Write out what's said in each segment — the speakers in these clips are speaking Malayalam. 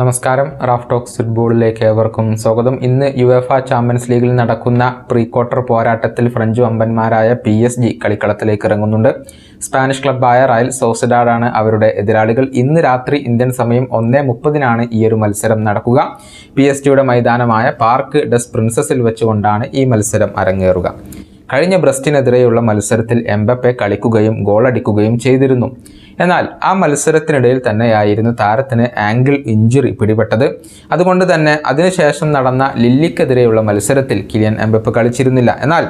നമസ്കാരം. റാഫ് ടോക്സ് ഫുട്ബോളിലേക്ക് ഏവർക്കും സ്വാഗതം. ഇന്ന് യു എഫ ചാമ്പ്യൻസ് ലീഗിൽ നടക്കുന്ന പ്രീ ക്വാർട്ടർ പോരാട്ടത്തിൽ ഫ്രഞ്ച് വമ്പന്മാരായ പി എസ് ജി കളിക്കളത്തിലേക്ക് ഇറങ്ങുന്നുണ്ട്. സ്പാനിഷ് ക്ലബ്ബായ റയൽ സോസിഡാഡാണ് അവരുടെ എതിരാളികൾ. ഇന്ന് രാത്രി ഇന്ത്യൻ സമയം ഒന്നേ മുപ്പതിനാണ് ഈ ഒരു മത്സരം നടക്കുക. പി എസ് ജിയുടെ മൈതാനമായ പാർക്ക് ഡസ് പ്രിൻസസിൽ വെച്ചുകൊണ്ടാണ് ഈ മത്സരം അരങ്ങേറുക. കഴിഞ്ഞ ബ്രസ്റ്റിനെതിരെയുള്ള മത്സരത്തിൽ എംബപ്പെ കളിക്കുകയും ഗോളടിക്കുകയും ചെയ്തിരുന്നു. എന്നാൽ ആ മത്സരത്തിനിടയിൽ തന്നെയായിരുന്നു താരത്തിന് ആംഗിൾ ഇഞ്ചുറി പിടിപെട്ടത്. അതുകൊണ്ട് തന്നെ അതിനുശേഷം നടന്ന ലില്ലിക്കെതിരെയുള്ള മത്സരത്തിൽ കിലിയൻ എംബപ്പ് കളിച്ചിരുന്നില്ല. എന്നാൽ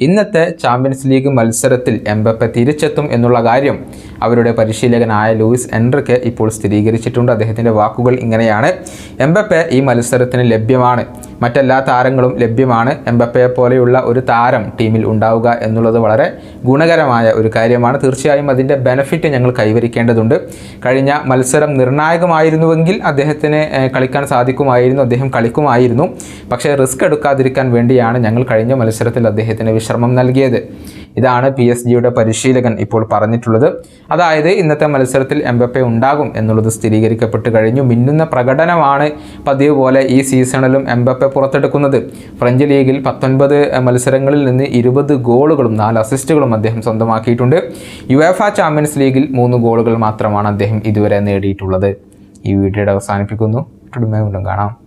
ഇന്നത്തെ ചാമ്പ്യൻസ് ലീഗ് മത്സരത്തിൽ എംബപ്പെ തിരിച്ചെത്തും എന്നുള്ള കാര്യം അവരുടെ പരിശീലകനായ ലൂയിസ് എൻറിക്ക് ഇപ്പോൾ സ്ഥിരീകരിച്ചിട്ടുണ്ട്. അദ്ദേഹത്തിന്റെ വാക്കുകൾ ഇങ്ങനെയാണ്. എംബപ്പെ ഈ മത്സരത്തിന് ലഭ്യമാണ്. മറ്റെല്ലാ താരങ്ങളും ലഭ്യമാണ്. എംബപ്പയെ പോലെയുള്ള ഒരു താരം ടീമിൽ ഉണ്ടാവുക എന്നുള്ളത് വളരെ ഗുണകരമായ ഒരു കാര്യമാണ്. തീർച്ചയായും അതിന്റെ ബെനഫിറ്റ് ഞങ്ങൾ കൈവരിക്കേണ്ടതുണ്ട്. കഴിഞ്ഞ മത്സരം നിർണായകമായിരുന്നുവെങ്കിൽ അദ്ദേഹത്തിന് കളിക്കാൻ സാധിക്കുമായിരുന്നു. അദ്ദേഹം കളിക്കുമായിരുന്നു. പക്ഷേ റിസ്ക് എടുക്കാതിരിക്കാൻ വേണ്ടിയാണ് ഞങ്ങൾ കഴിഞ്ഞ മത്സരത്തിൽ അദ്ദേഹത്തിന് വിശ്രമം നൽകിയത്. ഇതാണ് പി എസ് ജിയുടെ പരിശീലകൻ ഇപ്പോൾ പറഞ്ഞിട്ടുള്ളത്. അതായത് ഇന്നത്തെ മത്സരത്തിൽ എംബപ്പെ ഉണ്ടാകും എന്നുള്ളത് സ്ഥിരീകരിക്കപ്പെട്ട് കഴിഞ്ഞു. മിന്നുന്ന പ്രകടനമാണ് പതിവ് പോലെ ഈ സീസണിലും എംബപ്പെ പുറത്തെടുക്കുന്നത്. ഫ്രഞ്ച് ലീഗിൽ പത്തൊൻപത് മത്സരങ്ങളിൽ നിന്ന് ഇരുപത് ഗോളുകളും നാല് അസിസ്റ്റുകളും അദ്ദേഹം സ്വന്തമാക്കിയിട്ടുണ്ട്. യുഎഫ ചാമ്പ്യൻസ് ലീഗിൽ മൂന്ന് ഗോളുകൾ മാത്രമാണ് അദ്ദേഹം ഇതുവരെ നേടിയിട്ടുള്ളത്. ഈ വീഡിയോയുടെ അവസാനിപ്പിക്കുന്നു. വീണ്ടും കാണാം.